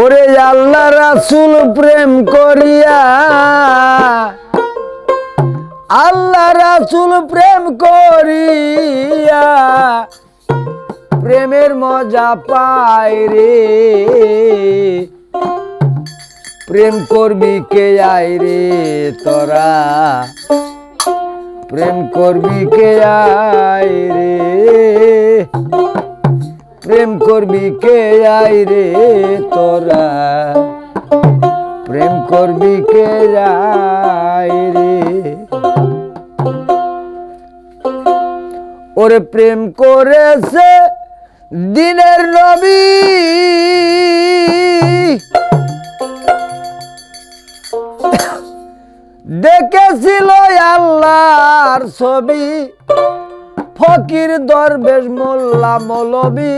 ওরে আল্লাহ রাসুল প্রেম করিয়া, আল্লাহ রাসুল প্রেম করিয়া, প্রেমের মজা পায় রে। প্রেম করবি কে আয় রে তোরা? প্রেম করবি কে আয় রে? প্রেম করবি কে আয় রে তোরা? প্রেম করবি কে আয় রে? ওরে প্রেম করেছে দিনের নবী দেখেছিল আল্লাহর ছবি। ফকির দরবেশ মোল্লা মৌলবি,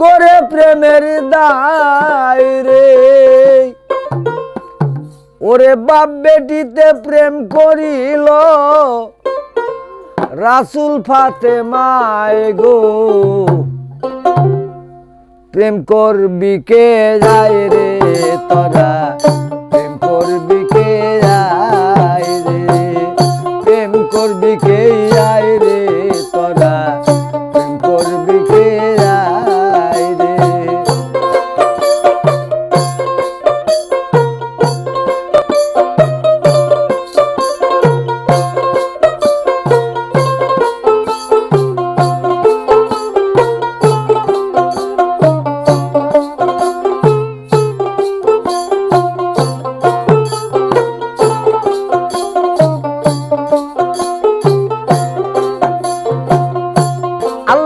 গড়ে প্রেমের দায় রে। ওরে বাপ বেটিতে প্রেম করিল, রাসুল ফাতে মায় গো। প্রেম করবি কে যায় রে তোরা?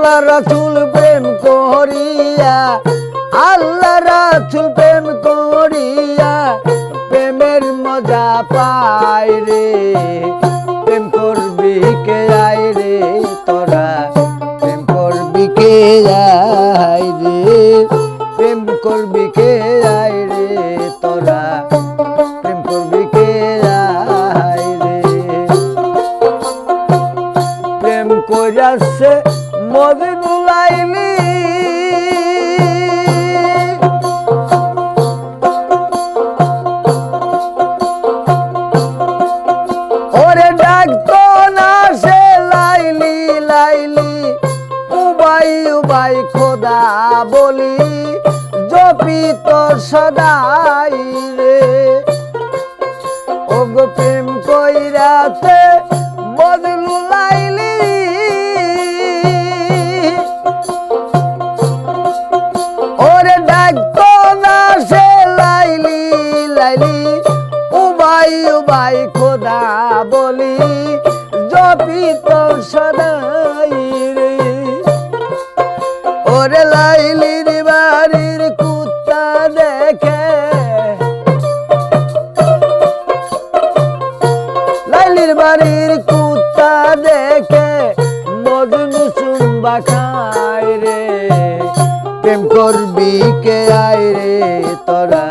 আল্লাহ রাসুল প্রেম করিয়া, আল্লাহ রাসুল প্রেম করিয়া, প্রেমের মজা পায় রে। প্রেম করবি কে আয় রে তোরা? প্রেম করবি কে আয় রে? প্রেম করবি কে আয় রে তোরা? প্রেম করবি কে রে? প্রেম করিয়াছে মদিনুলাইলি ওরে ডাকতো না সে লাইলি লাইলি। উবাই উবাই খোদা বলি, জপি তোর সদাই রে। ওগো প্রেম কইরাতে বদলু লাইলি লাইলি উবাই উবাই খোদা বলি, জপি তোর সদাই রে। ওরে লাইলির বাড়ির কুত্তা দেখে। লাইলির বাড়ির কুত্তা দেখে, মজনু চুম্বা খায় রে। প্রেম করবি কে আয় রে তোরা?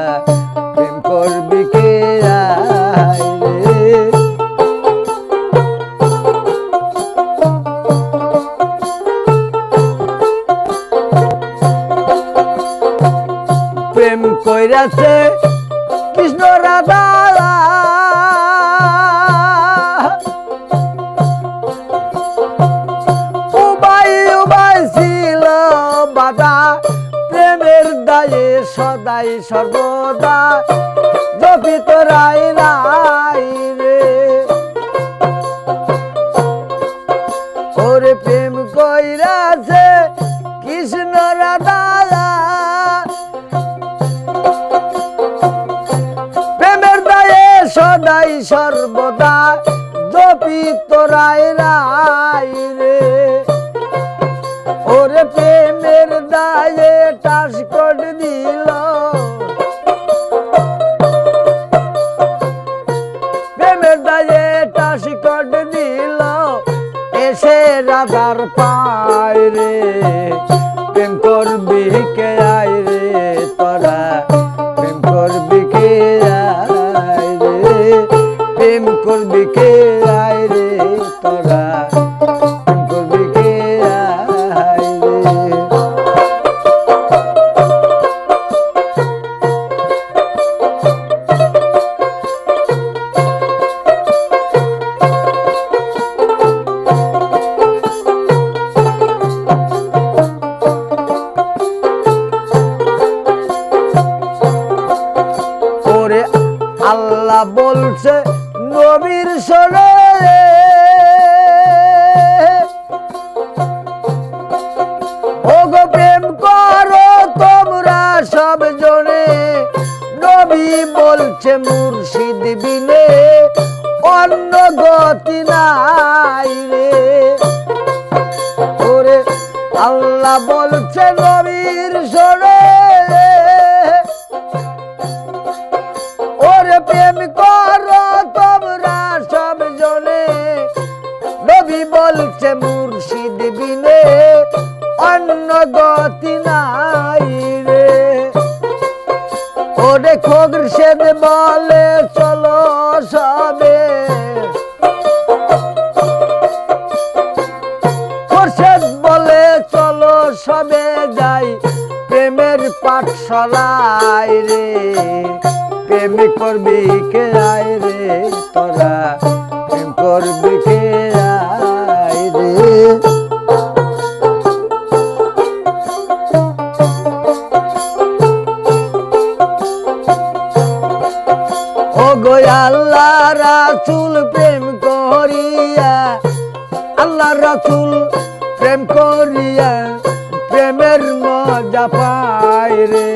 কইরাছে কৃষ্ণ রাধা। উবাই উবাই ছিল বাধা প্রেমের দায়ে সদাই সর্বদা। জপিত রাই রাই রে। ওরে প্রেম কইরাছে কৃষ্ণ রাধা। সদাই সর্বদা জপি তোরাই রাই রে। ওরে প্রেমের দায়ে টাস করে দিল। প্রেমের দায়ে টাস করে দিল। এসে রাধার পায় রে। করবি কে আয় রে তোরা করবি কে আয় রে। আল্লাহ বলছে সরে ওগো প্রেম করো তোমরা সব জনে। নবী বলছে মুর্শিদ বিনে, অন্য গতি নাই রে। ওরে আল্লাহ বলছে নবীর সরে গতি নাই রে। ওরে খোগর সেদ বলে, চলো সবে। খোরশেদ বলে, চলো সবে যাই। প্রেমের পাঠশালায় রে। প্রেম করবি কে রে তোরা? প্রেম করবি কে আয় করিয়া আল্লাহ রাসুল প্রেম করিয়া প্রেমের মজা পায় রে।